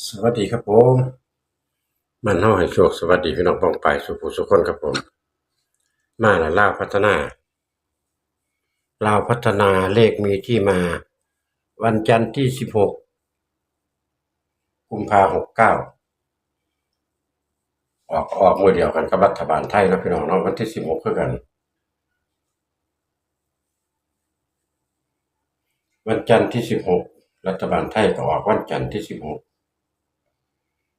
สวัสดีครับผมมันเฮาให้โชคสวัสดีพี่น้องป้องไปสุภูสุคนครับผม มาและลาวพัฒนาลาวพัฒนาเลขมีที่มา วันจันทร์ที่สิบหกกุมภาหกเก้าออกออกมือเดียวกันกับรัฐบาลไทยนะพี่น้องเนาะวันที่สิบหกคือกัน วันจันทร์ที่สิบหกรัฐบาลไทยก็ออกวันจันทร์ที่สิบหก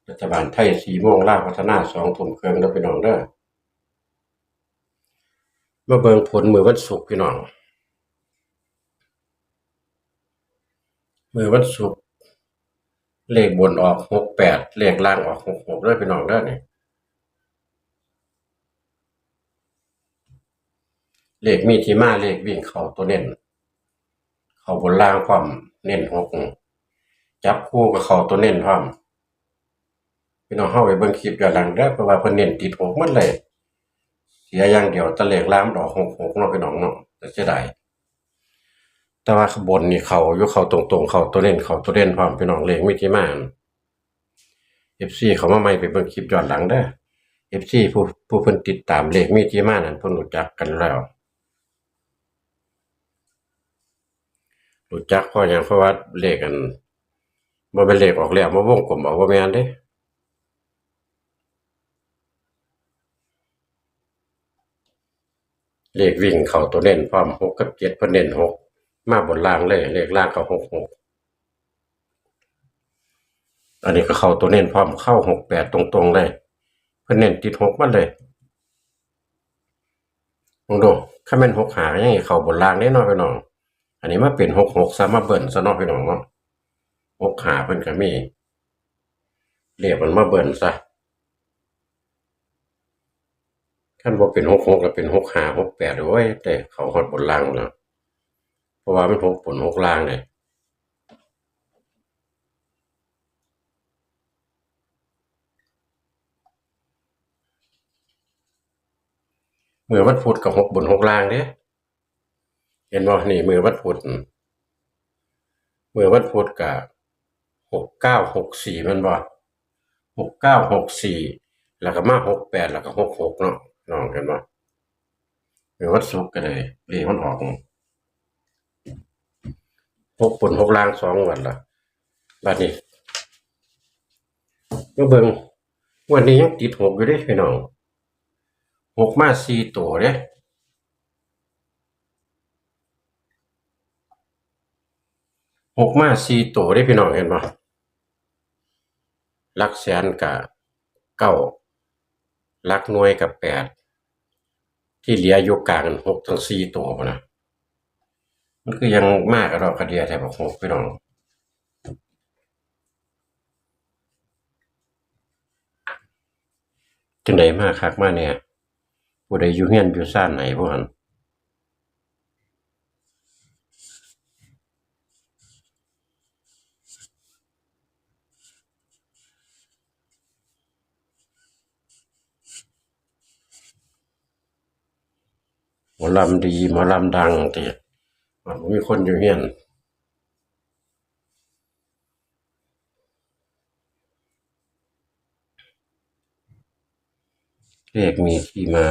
รัฐบาลไทยสี่โมงล่าพัฒนาสองทุ่มเครื่องแล้วพี่น้องเด้อมาเบิงผลมือวันศุกร์พี่น้องมือวันศุกร์เลขบนออกหกแปดเลขล่างออกหกหกด้วยพี่น้องเด้อเนี่ยเลขมีที่มาเลขวิ่งเข้าตัวเน้นเข้าบนล่างพร้อมเน้นหกจับคู่กับเข้าตัวเน้นพร้อม พี่น้องเข้าไปเบิ่งคลิปย้อนหลังได้เพราะว่าเพิ่นเน้นติดหกหมันเลยเสียอย่างเดียวตะเลขล่ามันอกหกหกเนาะพี่น้องเนาะแต่เสียดายแต่ว่าข้างบนนี่เขาอยู่เขาตรงๆเขาตัวเน้นเขาตัวเด่นพร้อมพี่น้องเลขมีที่มา FC เขามาใหม่ไปเบิ่งคลิปย้อนหลังเด้เอ FC ผู้ผู้เพิ่นติดตามเลขมีที่มานั่นเพิ่นรู้จักกันแล้วรู้จักเพราะหยังเพราะว่าเลขอันบ่เป็นเลขออกแล้วมาวงกลมเอาบ่แม่นเด้ เลขวิ่งเข้าตัวเน้นพร้อมหกกับเจ็ดเพิ่นเน้นหกมาบนล่างเลย เลขล่างเข้าหกหกอันนี้ก็เข้าตัวเน้นพร้อมเข้าหกแปดตรงๆเลย เพิ่นเน้นติดหกมันเลยลองดูถ้าแม่นหกหายังไงเข้าบนล่างแน่นอนพี่น้อง อันนี้มาเป็นหกหกซะมาเบิ่นซะนาะพี่น้องเนาะหกหาเพิ่นก็มีเลขมันมาเบิ่นซะ คันบ่เป็นหกหกก็เป็นหกห้าหกแปดโอ้ยแต่เขาฮอดบนล่างแล้วเพราะว่ามันหกบนหกล่างเลยมือวันพุธกับหกบนหกล่างเด้เห็นบ่นี่มือวันพุธมือวันพุธกับหกเก้าหกสี่มันบ่หกเก้าหกสี่แล้วก็มาหกแปดแล้วก็หกหกเนาะ น้องเห็นบ่มือวันศุกร์ก็เลยเรียกมันออกหกบนหกล่างสองวันละบัดนี้มาเบิ่งวันนี้ยังติดหกอยู่เด้พี่น้องหกมาสี่ตัวเด้หกมาสี่ตัวได้พี่น้องเห็นปะลักแสนกับเก้า ลักหน่วยกับแปดที่เหลืออยู่กลางหกทั้งสี่ตัวนะมันก็ยังมากกระดอกกระเดียแถบอกหกพี่น้องจังไดมากคักมากเนี่ยผู้ใดอยู่เฮียนอยู่ซ่านไหนพวกนั้น มอลำดีหมอลำดังตีมันมีคนอยู่เฮียนเลขมีที่มา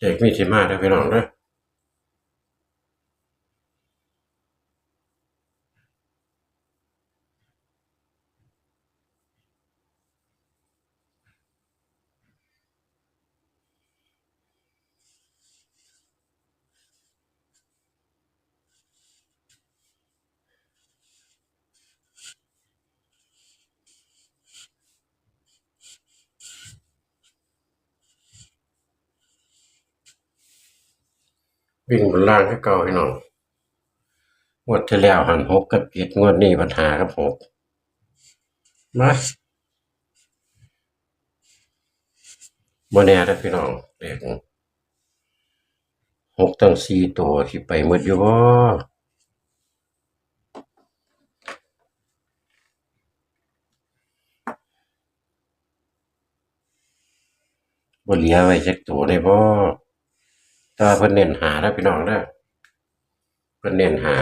เด็กมีที่มาได้พี่น้องเด้อ วิ่งบนล่างให้เก่าพี่น้องงวดที่แล้วหันหกกับเจ็ดงวดนี้ปัญหากับหกมาบ่แน่เด้พี่น้องเลขหกตั้งสี่ตัวที่ไปหมดอยู่บ่บ่เหลือไว้จักตัวได้บ่ แต่ว่าเพิ่นเน้นหาแล้วพี่น้องเด้อเพิ่นเน้นหา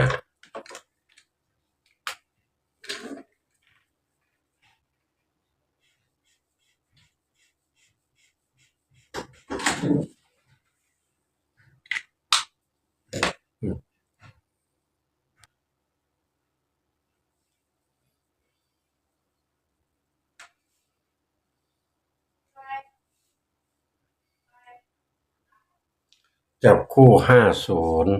จับคู่ห้าศูนย์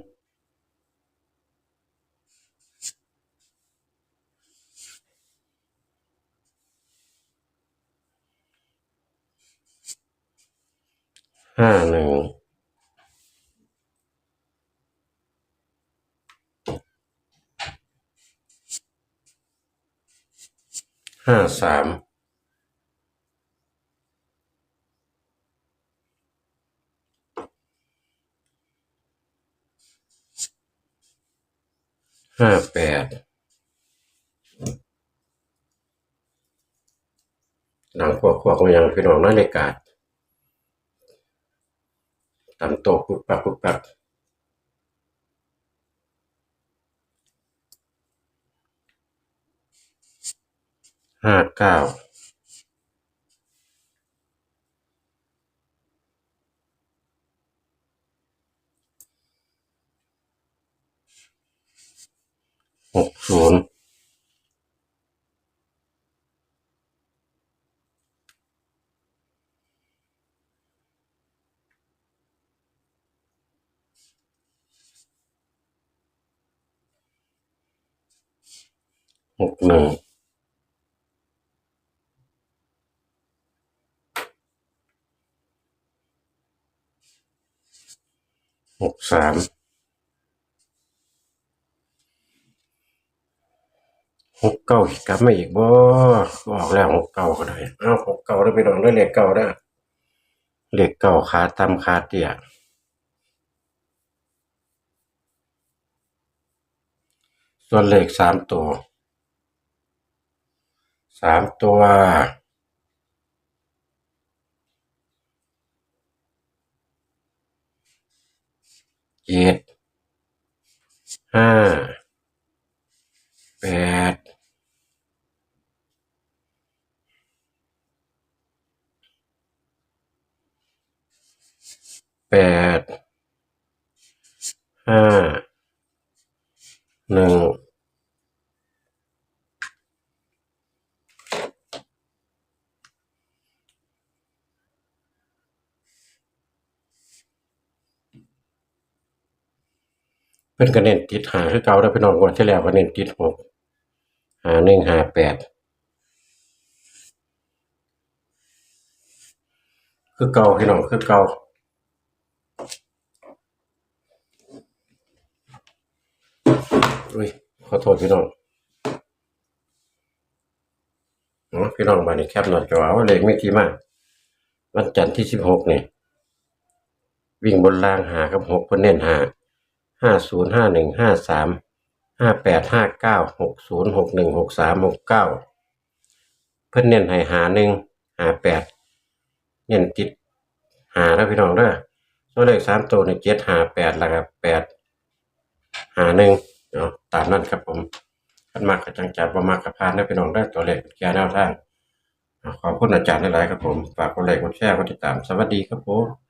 ห้าหนึ่งห้าสาม ห้าแปดหลังพวกพวกมันยังพี่น้องน้อยในกาดตำโตะปุบปักปุบปักห้าเก้า หกศูนย์หกหนึ่งหกสาม หกเก้ากลับมาอีกบ่ออกแล้วหกเก้าก็ได้อ้าวหกเก้าได้ไปลองด้วยเลขเก้าได้เลขเก้าขาตำขาเตี้ยส่วนเลขสามตัวสามตัวเจ็ดห้าแปด แปดห้าหนึ่งเพิ่อนก็เน้นติดหาคือเก่าแล้วพี่น้องงวดที่แล้วก็เน้นติดหกหาหนึ่งหาแปดคือเก่าพี่น้องคือเก่า อุ้ยขอโทษพี่น้องอ๋อพี่น้องมานี่แคปหน่อยจอเอาเลขไม่กี่มากวันจันทร์ที่สิบหกเนี่ยวิ่งบนล่างหากับหกเพิ่นเน้นหาห้าศูนย์ห้าหนึ่งห้าสามห้าแปดห้าเก้าหกศูนย์หกหนึ่งหกสามหกเก้าเพิ่นเน้นให้หาหนึ่งหาแปดเน้นติดหาแล้วพี่น้องเด้อส่วเลขสามตัวในเจ็ดหาแปดแล้วครับแปดหาหนึ่ง เดี๋ยวตามนั่นครับผมขันมากกับจังจัดบ่มากกับพานได้อพี่น้องได้ตัวเลขแก่แนวทางอ่าขอบคุณอาจารย์หลายๆครับผม ฝากกดไลค์กดแชร์กดติดตาม สวัสดีครับผม